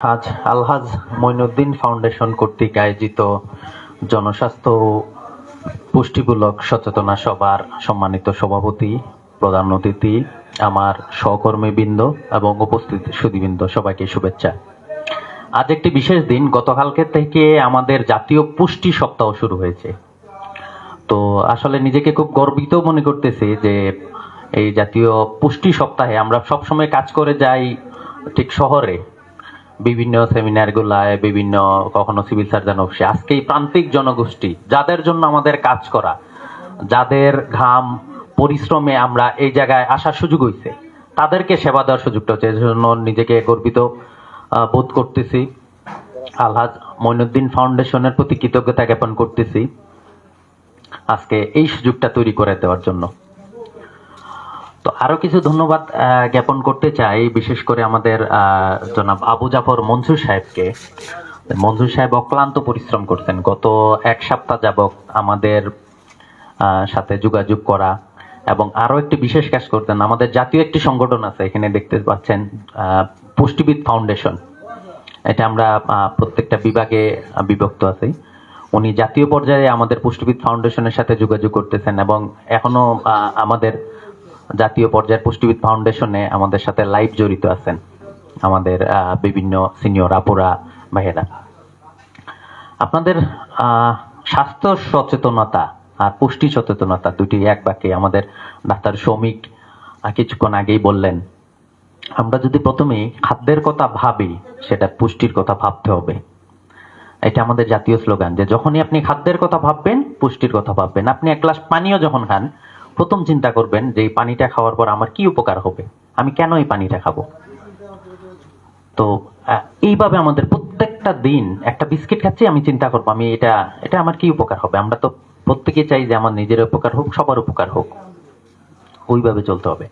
আজ আলহাজ মঈনুদ্দিন ফাউন্ডেশন কর্তৃক আয়োজিত জনস্বাস্থ্য পুষ্টিমূলক সচেতনা সভার সম্মানিত সভাপতি, প্রধান অতিথি, আমার সহকর্মীবৃন্দ এবং উপস্থিত সুদীবৃন্দ সবাইকে শুভেচ্ছা। আজ একটি বিশেষ দিন, গতকালকে থেকে আমাদের জাতীয় পুষ্টি সপ্তাহ শুরু হয়েছে। তো আসলে নিজেকে খুব গর্বিত মনে করতেছি যে এই জাতীয় পুষ্টি সপ্তাহে আমরা সবসময় কাজ করে যাই ঠিক শহরে। বিভিন্ন সেমিনার গুলায়, বিভিন্ন কখনো সিভিল সার্জন অফিসে আজকে এই প্রান্তিক জনগোষ্ঠী, যাদের জন্য আমাদের কাজ করা, যাদের ঘাম, পরিশ্রমে আমরা এই জায়গায় আসার সুযোগ হয়েছে তাদেরকে সেবা দেওয়ার সুযোগটা হচ্ছে। এজন্য নিজেকে গর্বিত বোধ করতেছি। আলহাজ মঈনুদ্দিন ফাউন্ডেশনের প্রতি কৃতজ্ঞতা জ্ঞাপন করতেছি, আজকে এই সুযোগটা তৈরি করে দেওয়ার জন্য। তো আরও কিছু ধন্যবাদ জ্ঞাপন করতে চাই, বিশেষ করে আমাদের জনাব আবু জাফর মনসুর সাহেবকে। মনসুর সাহেব অক্লান্ত পরিশ্রম করছেন। গত এক সপ্তাহ যাবত আমাদের সাথে যোগাযোগ করা এবং আরও একটি বিশেষ কাজ করতেন। আমাদের জাতীয় একটি সংগঠন আছে, এখানে দেখতে পাচ্ছেন পুষ্টিবিদ ফাউন্ডেশন। এটা আমরা প্রত্যেকটা বিভাগে বিভক্ত আছি। উনি জাতীয় পর্যায়ে আমাদের পুষ্টিবিদ ফাউন্ডেশনের সাথে যোগাযোগ করতেছেন এবং এখনও আমাদের জাতীয় পর্যায়ের পুষ্টিবিদ ফাউন্ডেশনে আমাদের সাথে লাইভ জড়িত আছেন আমাদের বিভিন্ন সিনিয়র আপুরা, ভাইয়েরা। আপনাদের স্বাস্থ্য সচেতনতা আর পুষ্টি সচেতনতা দুটি এক বাক্যে আমাদের ডাক্তার শ্রমিক কিছুক্ষণ আগেই বললেন, আমরা যদি প্রথমে খাদ্যের কথা ভাবি, সেটা পুষ্টির কথা ভাবতে হবে। এটা আমাদের জাতীয় স্লোগান যে যখনই আপনি খাদ্যের কথা ভাববেন, পুষ্টির কথা ভাববেন। আপনি এক গ্লাস পানীয় যখন খান প্রথম চিন্তা করবেন যে এই পানিটা খাওয়ার পর আমার কি উপকার হবে? আমি কেন এই পানিটা খাব? তো এইভাবে আমাদের প্রত্যেকটা দিন একটা বিস্কিট খাচ্ছি, আমি চিন্তা করব, আমি এটা এটা আমার কি উপকার হবে? আমরা তো প্রত্যেকে চাই যে আমার নিজের উপকার হোক, সবার উপকার হোক। ওইভাবে চলতে হবে।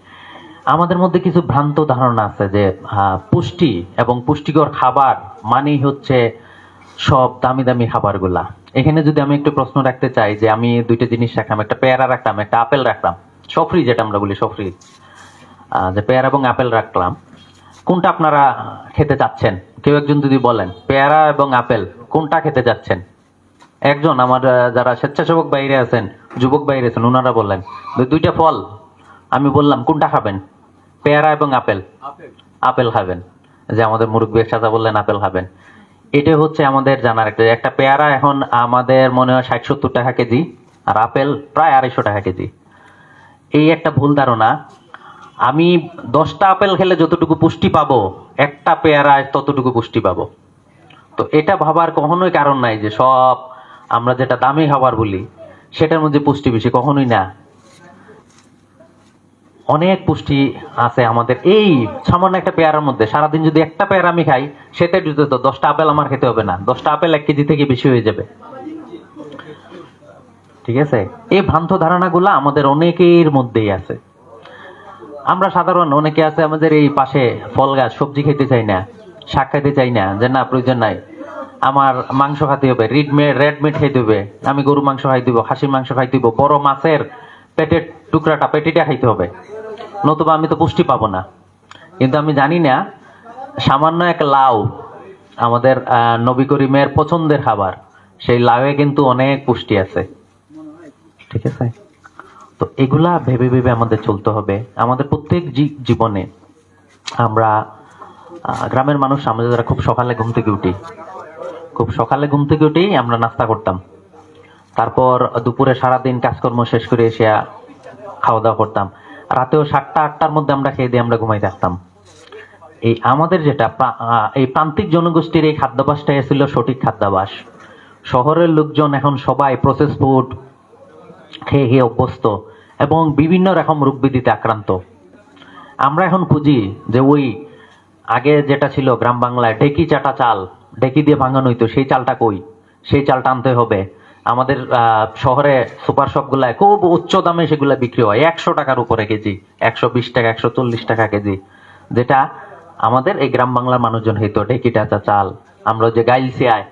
আমাদের মধ্যে কিছু ভ্রান্ত ধারণা আছে যে পুষ্টি এবং পুষ্টিকর খাবার মানেই হচ্ছে সব দামি দামি খাবারগুলা। এখানে যদি আমি একটু প্রশ্ন রাখতে চাই যে আমি দুইটা জিনিস রাখলাম একটা পেয়ারা রাখলাম একটা আপেল রাখলাম সফরি যেটা আমরা বলি সফরি যে পেয়ারা এবং আপেল রাখলাম কোনটা আপনারা খেতে চাচ্ছেন? কেউ একজন যদি বলেন পেয়ারা এবং আপেল কোনটা খেতে চাচ্ছেন? একজন আমার যারা স্বেচ্ছাসেবক বাইরে আছেন যুবক বাইরে আছেন ওনারা বললেন দুইটা ফল আমি বললাম কোনটা খাবেন? পেয়ারা এবং আপেল। আপেল খাবেন। যে আমাদের মুরব্বী সাজা বললেন আপেল খাবেন। এটা হচ্ছে আমাদের জানার একটা একটা পেয়ারা এখন আমাদের মনে হয় ষাট সত্তর টাকা কেজি, আর আপেল প্রায় আড়াইশো টাকা কেজি। এই একটা ভুল ধারণা। আমি দশটা আপেল খেলে যতটুকু পুষ্টি পাবো, একটা পেয়ারায় ততটুকু পুষ্টি পাবো। তো এটা ভাবার কখনোই কারণ নাই যে সব আমরা যেটা দামি খাবার বলি, সেটার মধ্যে পুষ্টি বেশি, কখনোই না। অনেক পুষ্টি আছে আমাদের। এই সামান্য একটা পেয়ারার মধ্যে, সারাদিন যদি একটা পেয়ারা আমি খাই সেটা যদি তো দশটা আপেল আমার খেতে হবে না। দশটা আপেল এক কেজি থেকে বেশি হয়ে যাবে। ঠিক আছে? এই ভ্রান্ত ধারণাগুলো আমাদের অনেকের মধ্যেই আছে। আমরা সাধারণ অনেকে আছে আমাদের এই পাশে ফল গাছ, সবজি খেতে চাই না, শাক খেতে চাই না, যে না, প্রয়োজন নাই। আমার মাংস খাইতে হবে, রিড মিট খাইতে হবে, আমি গরু মাংস খাই দিব, খাসির মাংস খাই দিব বড় মাছের পেটের টুকরাটা পেটিটা খাইতে হবে। নতুবা আমি তো পুষ্টি পাবো না। কিন্তু আমি জানি না, সামান্য এক লাউ আমাদের নবী করিমের পছন্দের খাবার, সেই লাউয়ে কিন্তু অনেক পুষ্টি আছে। ঠিক আছে? তো এগুলা ভেবে ভেবে আমাদের চলতে হবে। আমাদের প্রত্যেক জীবনে আমরা গ্রামের মানুষ, আমরা খুব সকালে ঘুম থেকে উঠি, খুব সকালে ঘুম থেকে উঠেই আমরা নাস্তা করতাম। তারপর দুপুরে সারাদিন কাজকর্ম শেষ করে এসে খাওয়া দাওয়া করতাম। রাতেও সাতটা, আটটার মধ্যে আমরা খেয়ে দিয়ে আমরা ঘুমাই থাকতাম এই আমাদের যেটা এই প্রান্তিক জনগোষ্ঠীর এই খাদ্যাভাসটাই ছিল সঠিক খাদ্যাভাস শহরের লোকজন এখন সবাই প্রসেস ফুড খেয়ে খেয়ে অভ্যস্ত এবং বিভিন্ন রকম রোগ ব্যাধিতে আক্রান্ত। আমরা এখন খুঁজি যে ওই আগে যেটা ছিল গ্রাম বাংলায়, ঢেকি চাটা চাল, ঢেকি দিয়ে ভাঙানো হইতো সেই চালটা কই? সেই চালটা আনতে হবে। আমাদের শহরে সুপার শপ গুলায় খুব উচ্চ দামে সেগুলো বিক্রি হয়। একশো টাকার উপরে কেজি, একশো বিশ টাকা, একশো চল্লিশ টাকা কেজি। যেটা আমাদের এই গ্রাম বাংলার মানুষজন হইতো, ঢেকি টাচা চাল। আমরা যে গাইলসিয়ায়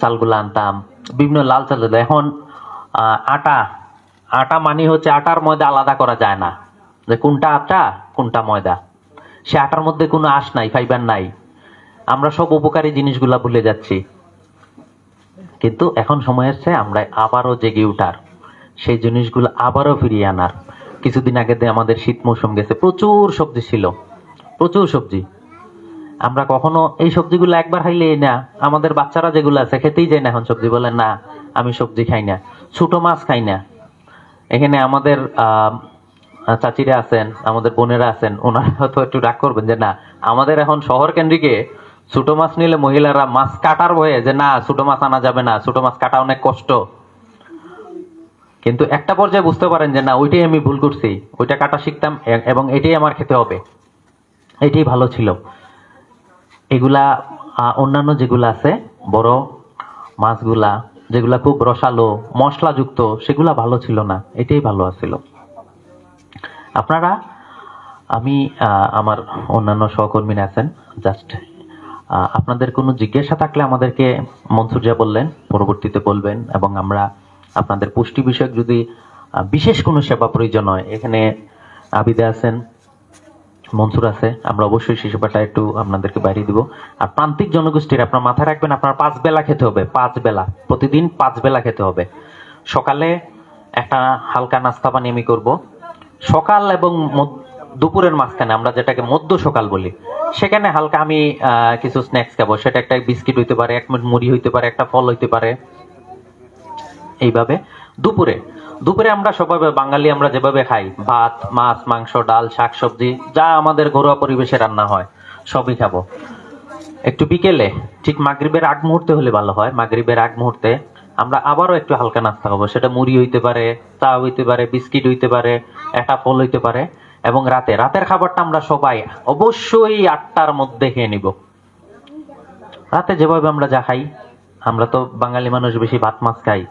চালগুলো আনতাম, বিভিন্ন লাল চাল। এখন আটা আটা মানে হচ্ছে আটার ময়দা আলাদা করা যায় না। যে কোনটা আটা, কোনটা ময়দা। সে আটার মধ্যে কোনো আঁশ নাই, ফাইবার নাই। আমরা সব উপকারী জিনিসগুলা ভুলে যাচ্ছি। কিন্তু এখন সময় এসছে আমরা আবারও জেগে উঠার। সেই জিনিসগুলো আবারও ফিরিয়ে আনার। কিছুদিন আগে আমাদের শীত মৌসুম গেছে, প্রচুর সবজি ছিল। প্রচুর সবজি। আমরা কখনো এই সবজিগুলো একবার খাইলে না, আমাদের বাচ্চারা যেগুলো আছে খেতেই যায় না এখন সবজি, বলে না, আমি সবজি খাই না, ছোট মাছ খাই না। এখানে আমাদের চাচিরা আছেন, আমাদের বোনেরা আছেন, ওনারা হয়তো একটু রাগ করবেন যে না, আমাদের এখন শহর কেন্দ্রিকে ছোট মাছ নিলে মহিলারা মাছ কাটার ভয়ে যে না, ছোট মাছ আনা যাবে না, ছোট মাছ কাটা অনেক কষ্ট। কিন্তু একটা পর্যায়ে বুঝতে পারেন যে না, ওইটাই আমি ভুল করছি। ওইটা কাটা শিখতাম এবং এটাই আমার খেতে হবে। এটাই ভালো ছিল। এগুলা অন্যান্য যেগুলো আছে, বড় মাছগুলা, যেগুলা খুব রসালো, মশলাযুক্ত, সেগুলা ভালো ছিল না। এটাই ভালো আছিল। আপনারা, আমি আমার অন্যান্য সহকর্মীরা আছেন জাস্ট আপনাদের কোনো জিজ্ঞাসা থাকলে আমাদেরকে মনসুর যা বললেন, পরবর্তীতে বলবেন এবং আমরা আপনাদের পুষ্টি বিষয়ক যদি বিশেষ কোনো সেবা প্রয়োজন হয়, এখানে আবিদা আছেন, মনসুর আছে, আমরা অবশ্যই সেবাটা একটু আপনাদেরকে বাইরে দিব। আর প্রান্তিক জনগোষ্ঠীর আপনার মাথায় রাখবেন, আপনার পাঁচ বেলা খেতে হবে, পাঁচ বেলা, প্রতিদিন পাঁচ বেলা খেতে হবে। সকালে একটা হালকা নাস্তা পানি আমি করব। সকাল এবং দুপুরের মাঝখানে, আমরা যেটাকে মধ্য সকাল বলি, সেখানে হালকা আমি কিছু স্ন্যাক্স খাব। সেটা একটা বিস্কিট হইতে পারে, এক মিনিট মুড়ি হইতে পারে, একটা ফল হইতে পারে। এইভাবে দুপুরে দুপুরে আমরা সবাই বাঙালি, আমরা যেভাবে খাই, ভাত, মাছ, মাংস, ডাল, শাক, সবজি, যা আমাদের ঘরোয়া পরিবেশে রান্না হয়, সবই খাব। একটু বিকেলে, ঠিক মাগরিবের আগ মুহূর্তে হলে ভালো হয়, মাগরিবের আগ মুহূর্তে আমরা আবারও একটু হালকা নাস্তা খাব। সেটা মুড়ি হইতে পারে, চা হইতে পারে, বিস্কিট হইতে পারে, একটা ফল হইতে পারে। এবং রাতে, রাতের খাবারটা আমরা সবাই অবশ্যই আটটার মধ্যে খেয়ে নিব। রাতে যেভাবে আমরা যা খাই, আমরা তো বাঙালি মানুষ বেশি ভাত মাছ খাই।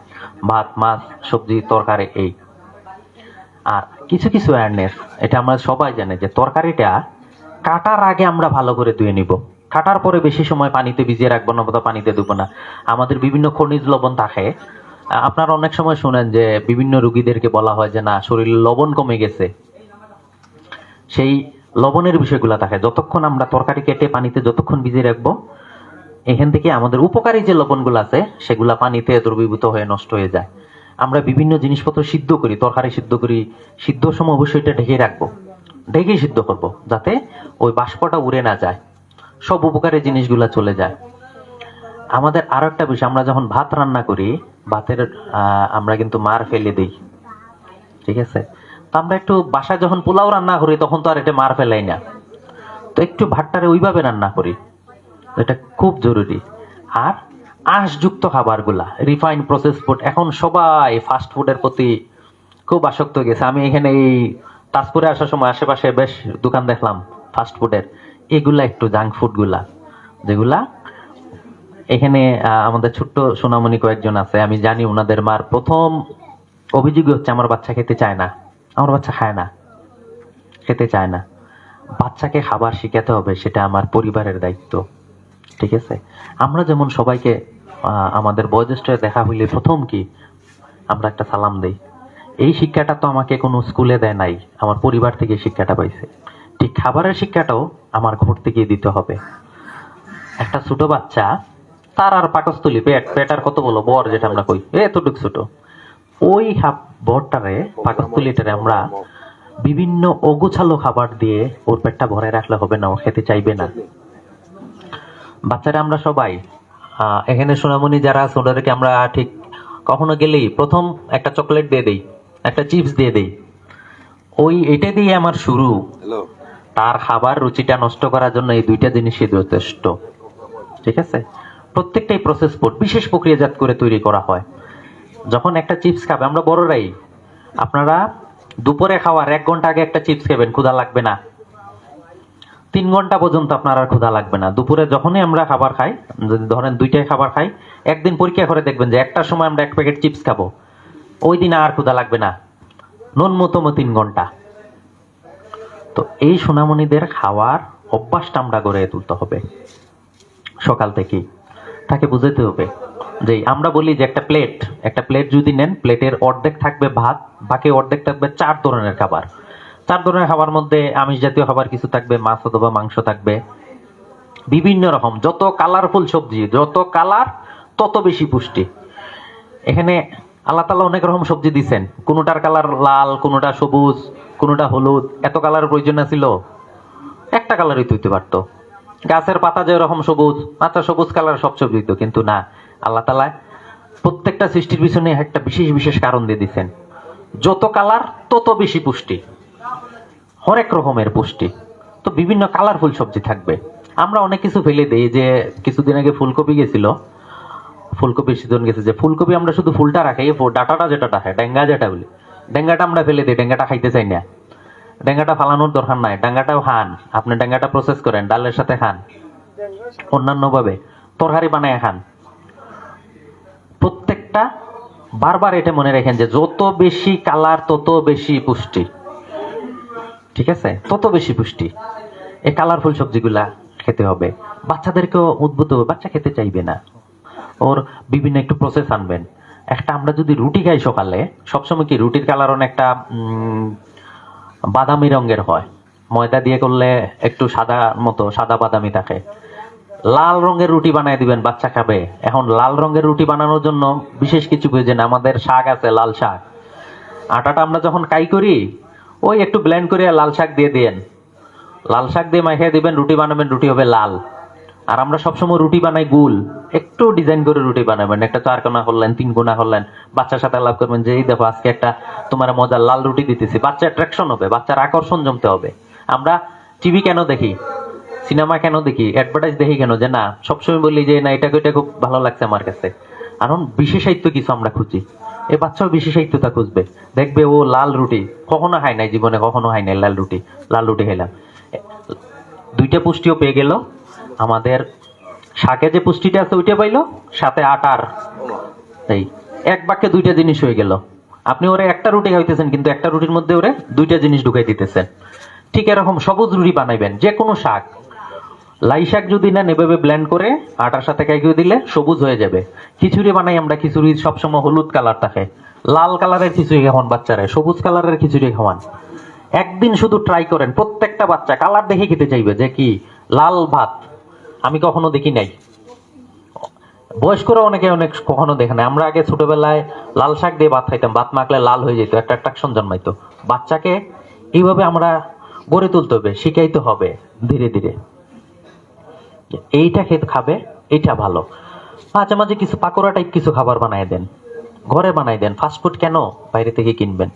ভাত, মাছ, সবজি, তরকারি এই। আর কিছু কিছু অ্যাওয়ারনেস এটা আমরা সবাই জানি যে তরকারিটা কাটার আগে আমরা ভালো করে ধুয়ে নিব। কাটার পরে বেশি সময় পানিতে ভিজিয়ে রাখব না বা পানিতে দেবো না। আমাদের বিভিন্ন খনিজ লবণ থাকে। আপনারা অনেক সময় শোনেন যে বিভিন্ন রুগীদেরকে বলা হয় যে, না শরীরে লবণ কমে গেছে। সেই লবণের বিষয়গুলো থাকে। যতক্ষণ আমরা তরকারি কেটে পানিতে যতক্ষণ ভিজিয়ে রাখব, এখান থেকে আমাদের উপকারী যে লবণগুলো আছে, সেগুলা পানিতে দ্রবীভূত হয়ে নষ্ট হয়ে যায়। আমরা বিভিন্ন জিনিসপত্র সিদ্ধ করি, তরকারি সিদ্ধ করি, সিদ্ধ সময় অবশ্যই এটা ঢেকে রাখব। ঢেকে সিদ্ধ করব, যাতে ওই বাষ্পটা উড়ে না যায়। সব উপকারী জিনিসগুলা চলে যায়। আমাদের আরও একটা বিষয়, আমরা যখন ভাত রান্না করি, ভাতের আমরা কিন্তু মার ফেলে দিই। ঠিক আছে? আমরা একটু বাসায় যখন পোলাও রান্না করি, তখন তো আর এটা মার ফেলাই না। তো একটু ভাতটারে ওইভাবে রান্না করি, এটা খুব জরুরি। আর আঁশযুক্ত খাবারগুলা রিফাইন প্রসেস ফুড এখন সবাই ফাস্ট ফুডের প্রতি খুব আসক্ত গেছে। আমি এখানে এই তাজপুরে আসার সময় আশেপাশে বেশ দোকান দেখলাম ফাস্ট ফুডের এগুলা একটু জাঙ্ক ফুডগুলা যেগুলা এখানে আমাদের ছোট্ট সোনামণি কয়েকজন আছে, আমি জানি ওনাদের মার প্রথম অভিযোগ হচ্ছে, আমার বাচ্চা খেতে চায় না। আমার বাচ্চা খায় না, খেতে চায় না। বাচ্চাকে খাবার শিখাতে হবে, সেটা আমার পরিবারের দায়িত্ব, ঠিক আছে? আমরা যেমন সবাইকে আমাদের বয়োজ্যেষ্ঠ দেখা হইলে প্রথম কি, আমরা একটা সালাম দেই। এই শিক্ষাটা তো আমাকে কোনো স্কুলে দেয় নাই, আমার পরিবার থেকে শিক্ষাটা পাইছে। ঠিক খাবারের শিক্ষাটাও আমার ঘর থেকে দিতে হবে। একটা ছোট বাচ্চা, তার আর পাকস্থলী পেট পেট আর কত বলো, বর যেটা আমরা কই, এতটুক ছোট। ওই হাব- বরটারে পাকস্থলীটারে আমরা বিভিন্ন অগোছালো খাবার দিয়ে ওর পেটটা ভরে রাখলে হবে না ও খেতে চাইবে না। বাচ্চারা আমরা সবাই এখানে সোনামণি যারা আছে ওদেরকে আমরা ঠিক কখনো গেলেই প্রথম একটা চকলেট দিয়ে দেই একটা চিপস দিয়ে দেই। ওই এটা দিয়ে আমার শুরু। তার খাবার রুচিটা নষ্ট করার জন্য এই দুইটা জিনিসই যথেষ্ট। ঠিক আছে? প্রত্যেকটাই প্রসেস ফুড বিশেষ প্রক্রিয়াজাত করে তৈরি করা হয়। যখন একটা চিপস খাবে, আমরা বড়রাই। আপনারা দুপুরে খাওয়ার এক ঘণ্টা আগে একটা চিপস খাবেন, ক্ষুধা লাগবে না। তিন ঘণ্টা পর্যন্ত আপনার আর ক্ষুধা লাগবে না। দুপুরে যখনই আমরা খাবার খাই, যদি ধরেন দুইটাই খাবার খাই, একদিন পরীক্ষা করে দেখবেন যে একটার সময় আমরা এক প্যাকেট চিপস খাব। ওই দিন আর ক্ষুধা লাগবে না। ন্যূনতম তিন ঘণ্টা। তো এই সোনামণিদের খাওয়ার অভ্যাসটা আমরা গড়ে তুলতে হবে। সকাল থেকেই। তাকে বুঝাতে হবে। যে আমরা বলি যে একটা প্লেট একটা প্লেট যদি নেন প্লেটের অর্ধেক থাকবে ভাত, বাকি অর্ধেক থাকবে চার ধরনের খাবার। চার ধরনের খাবার মধ্যে আমিষ জাতীয় খাবার কিছু থাকবে, মাছ অথবা মাংস থাকবে। বিভিন্ন রকম, যত কালারফুল সবজি, যত কালার তত বেশি পুষ্টি। এখানে আল্লাহ তালা অনেক রকম সবজি দিছেন। কোনোটার কালার লাল, কোনোটা সবুজ, কোনোটা হলুদ। এত কালারের প্রয়োজন ছিল। একটা কালারই তুইতে পারতো। গাছের পাতা যে রকম সবুজ আচ্ছা সবুজ কালার সব সবজি কিন্তু না। আল্লাহ তালা প্রত্যেকটা সৃষ্টির পিছনে একটা বিশেষ বিশেষ কারণ দিয়ে দিছেন যত কালার, তত বেশি পুষ্টি। হরেক রকমের পুষ্টি। তো বিভিন্ন কালারফুল সবজি থাকবে। আমরা অনেক কিছু ফেলে দিই যে, কিছুদিন আগে ফুলকপি গেছিল। ফুলকপির সিজন গেছে যে, ফুলকপি আমরা শুধু ফুলটা রাখি, এই ডাটাটা যেটা রাখে ডেঙ্গা যেটা বলি। ডেঙ্গাটা আমরা ফেলে দিই, ডেঙ্গাটা খাইতে চাই না। ডেঙ্গাটা ফালানোর দরকার নাই, ডেঙ্গাটাও খান। আপনি ডেঙ্গাটা প্রসেস করেন, ডালের সাথে খান। অন্যান্যভাবে। তরকারি বানায় খান। প্রত্যেকটা বারবার এটা মনে রাখেন যে যত বেশি কালার, তত বেশি পুষ্টি। ঠিক আছে? তত বেশি পুষ্টি। এই কালারফুল সবজিগুলা খেতে হবে। বাচ্চাদেরকেও উদ্বুদ্ধ বাচ্চা খেতে চাইবে না। ওর বিভিন্ন একটু প্রসেস আনবেন। একটা আমরা যদি রুটি খাই সকালে, সবসময় কি রুটির কালার অনেকটা বাদামি রঙের হয়। ময়দা দিয়ে করলে একটু সাদা মতো, সাদা বাদামি থাকে। লাল রঙের রুটি বানায় দিবেন, বাচ্চা খাবে। এখন লাল রঙের রুটি বানানোর জন্য বিশেষ কিছু প্রয়োজন, আমাদের শাক আছে, লাল শাক। আটাটা আমরা যখন কাই করি, ওই একটু ব্লেন্ড করে লাল শাক দিয়ে দেন লাল শাক দিয়ে মাখিয়ে দিবেন, রুটি বানাবেন, রুটি হবে লাল। আর আমরা সবসময় রুটি বানাই গুল। একটু ডিজাইন করে রুটি বানাবেন। একটা চার কোনা করলেন তিন কোনা করলেন বাচ্চার সাথে লাভ করবেন যে, এই দেখো, আজকে একটা তোমার মজার লাল রুটি দিতেছি। বাচ্চা অ্যাট্রাকশন হবে, বাচ্চার আকর্ষণ জমতে হবে। আমরা টিভি কেন দেখি? সিনেমা কেন দেখি? অ্যাডভার্টাইজ দেখি কেন? যে না, সবসময় বলি যে না এটা এটা খুব ভালো লাগছে আমার কাছে। কারণ বিশেষায়িত্ব কিছু আমরা খুঁজি। এ বাচ্চাও বিশেষায়িত্বতা খুঁজবে। দেখবে ও লাল রুটি। কখনো খায় নাই জীবনে, কখনো খায় নাই লাল রুটি লাল রুটি খেলাম। দুইটা পুষ্টিও পেয়ে গেল। আমাদের শাকে যে পুষ্টিটা আছে ওইটা পাইলো, সাথে আটার। এই, এক বাক্যে দুইটা জিনিস হয়ে গেল। আপনি ওরে একটা রুটি খাইতেছেন, কিন্তু একটা রুটির মধ্যে ওরে দুইটা জিনিস ঢুকাই দিতেছেন। ঠিক এরকম সবুজ রুটি বানাইবেন যে কোনো শাক। লাই শাক যদি না এভাবে ব্লেন্ড করে আটার সাথে কাইকিয়ে দিলে সবুজ হয়ে যাবে। খিচুড়ি বানাই আমরা খিচুড়ি সবসময় হলুদ কালার থাকে লাল কালারের খিচুড়ি খাওয়ান বাচ্চারা, সবুজ কালারের খিচুড়ি খাওয়ান। একদিন শুধু ট্রাই করেন, প্রত্যেকটা বাচ্চা কালার দেখে খেতে চাইবে যে কি, লাল ভাত। আমি কখনো দেখি নাই। বয়স্করা অনেকে অনেক কখনো দেখে না আমরা আগে ছোটবেলায় লাল শাক দিয়ে ভাত খাইতাম, ভাত মাখলে লাল হয়ে যেত, একটা অ্যাট্রাকশন জন্মাইতো। বাচ্চাকে এইভাবে আমরা গড়ে তুলতে হবে, শিখাইতে হবে ধীরে ধীরে। এইটা খেতে খাবে, এইটা ভালো। মাঝে মাঝে কিছু পাকোড়া টাইপ কিছু খাবার বানাই দেন। ঘরে বানাই দেন। ফাস্টফুড কেন বাইরে থেকে কিনবেন?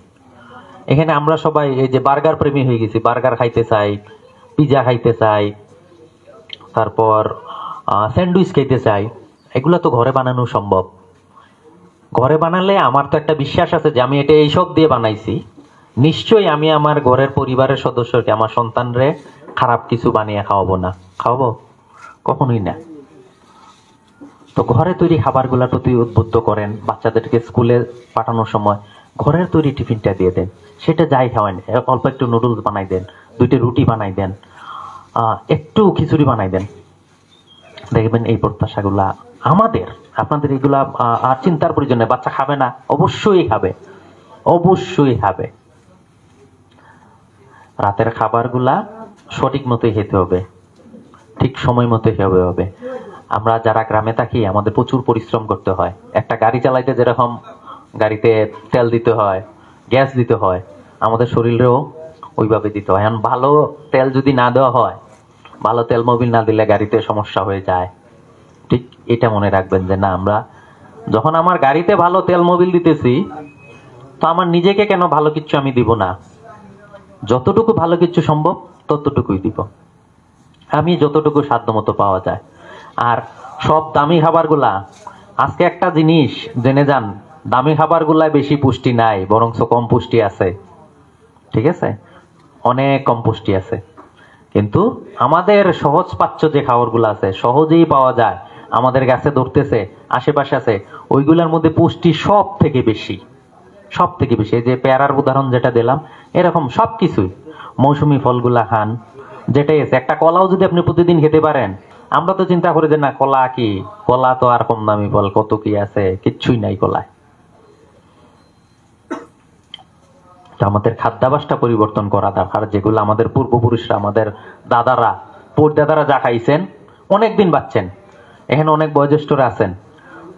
এখানে আমরা সবাই এই যে বার্গার প্রেমী হয়ে গেছি। বার্গার খাইতে চাই, পিজা খাইতে চাই, তারপর স্যান্ডউইচ খাইতে চাই। এগুলো তো ঘরে বানানো সম্ভব। ঘরে বানালে আমার তো একটা বিশ্বাস আছে যে আমি এটা এইসব দিয়ে বানাইছি। নিশ্চয়ই আমি আমার ঘরের পরিবারের সদস্যকে, আমার সন্তানরে খারাপ কিছু বানিয়ে খাওয়াবো না। খাওয়াবো? কখনোই না। তো ঘরে তৈরি খাবারগুলোর প্রতি উদ্বুদ্ধ করেন, বাচ্চাদেরকে স্কুলে পাঠানোর সময় ঘরের তৈরি টিফিনটা দিয়ে দেন। সেটা যাই খাওয়ান অল্প একটু নুডলস বানাই দেন, দুইটা রুটি বানাই দেন একটু খিচুড়ি বানাই দেন। দেখবেন এই প্রত্যাশাগুলা আমাদের, আপনাদের এগুলা আর চিন্তার প্রয়োজন বাচ্চা খাবে না, অবশ্যই খাবে অবশ্যই খাবে। রাতের খাবারগুলা সঠিক মতোই খেতে হবে। ঠিক সময় মতো হবে হবে। আমরা যারা গ্রামে থাকি, আমাদের প্রচুর পরিশ্রম করতে হয়। একটা গাড়ি চালাইতে যেরকম গাড়িতে তেল দিতে হয়, গ্যাস দিতে হয়, আমাদের শরীরেও ওইভাবে দিতে হয়। এখন ভালো তেল যদি না দেওয়া হয়, ভালো তেল মোবিল না দিলে গাড়িতে সমস্যা হয়ে যায়। ঠিক এটা মনে রাখবেন যে না, আমরা যখন আমার গাড়িতে ভালো তেল মোবিল দিতেছি, তো আমার নিজেকে কেন ভালো কিছু আমি দিব না? যতটুকু ভালো কিছু সম্ভব, ততটুকুই দিব। আমি যতটুকু সাধ্য মতো পাওয়া যায়। আর সব দামি খাবারগুলা, আজকে একটা জিনিস জেনে যান, দামি খাবারগুলায় বেশি পুষ্টি নাই, বরঞ্চ কম পুষ্টি আছে। ঠিক আছে? অনেক কম পুষ্টি আছে। কিন্তু আমাদের সহজ পাচ্য যে খাবারগুলো আছে, সহজেই পাওয়া যায়। আমাদের গাছে ধরতেছে, আশেপাশে আছে, ওইগুলোর মধ্যে পুষ্টি সব থেকে বেশি। সব থেকে বেশি। এই যে পেয়ারার উদাহরণ যেটা দিলাম, এরকম সব কিছুই মৌসুমি ফলগুলা খান যেটাই আছে একটা কলাও যদি আপনি প্রতিদিন খেতে পারেন, আমরা তো চিন্তা করি যে না, কলা কি? কলা তো আর কম দামি ফল কত কি আছে? কিচ্ছুই নাই কলায়। আমাদের খাদ্যাভাসটা পরিবর্তন করা দরকার, যেগুলো আমাদের পূর্বপুরুষরা, আমাদের দাদারা পরদাদারা যা খাইছেন, অনেক দিন বাঁচছেন। এখানে অনেক বয়োজ্যেষ্ঠরা আছেন।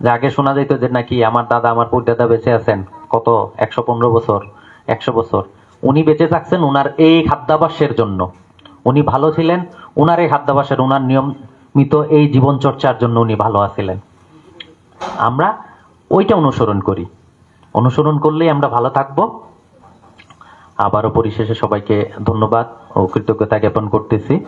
যে আগে শোনা যেত যে নাকি আমার দাদা, আমার পরদাদা বেঁচে আছেন, কত? একশো পনেরো বছর, একশো বছর। উনি বেঁচে থাকছেন উনার এই খাদ্যাভাসের জন্য। উনি ভালো ছিলেন। উনার এই খাদ্যাভাসের ওনার নিয়মিত এই জীবনচর্চার জন্য উনি ভালো আছিলেন। আমরা ওইটা অনুসরণ করি। অনুসরণ করলেই আমরা ভালো থাকব। আবারও পরিশেষে সবাইকে ধন্যবাদ ও কৃতজ্ঞতা জ্ঞাপন করতেছি।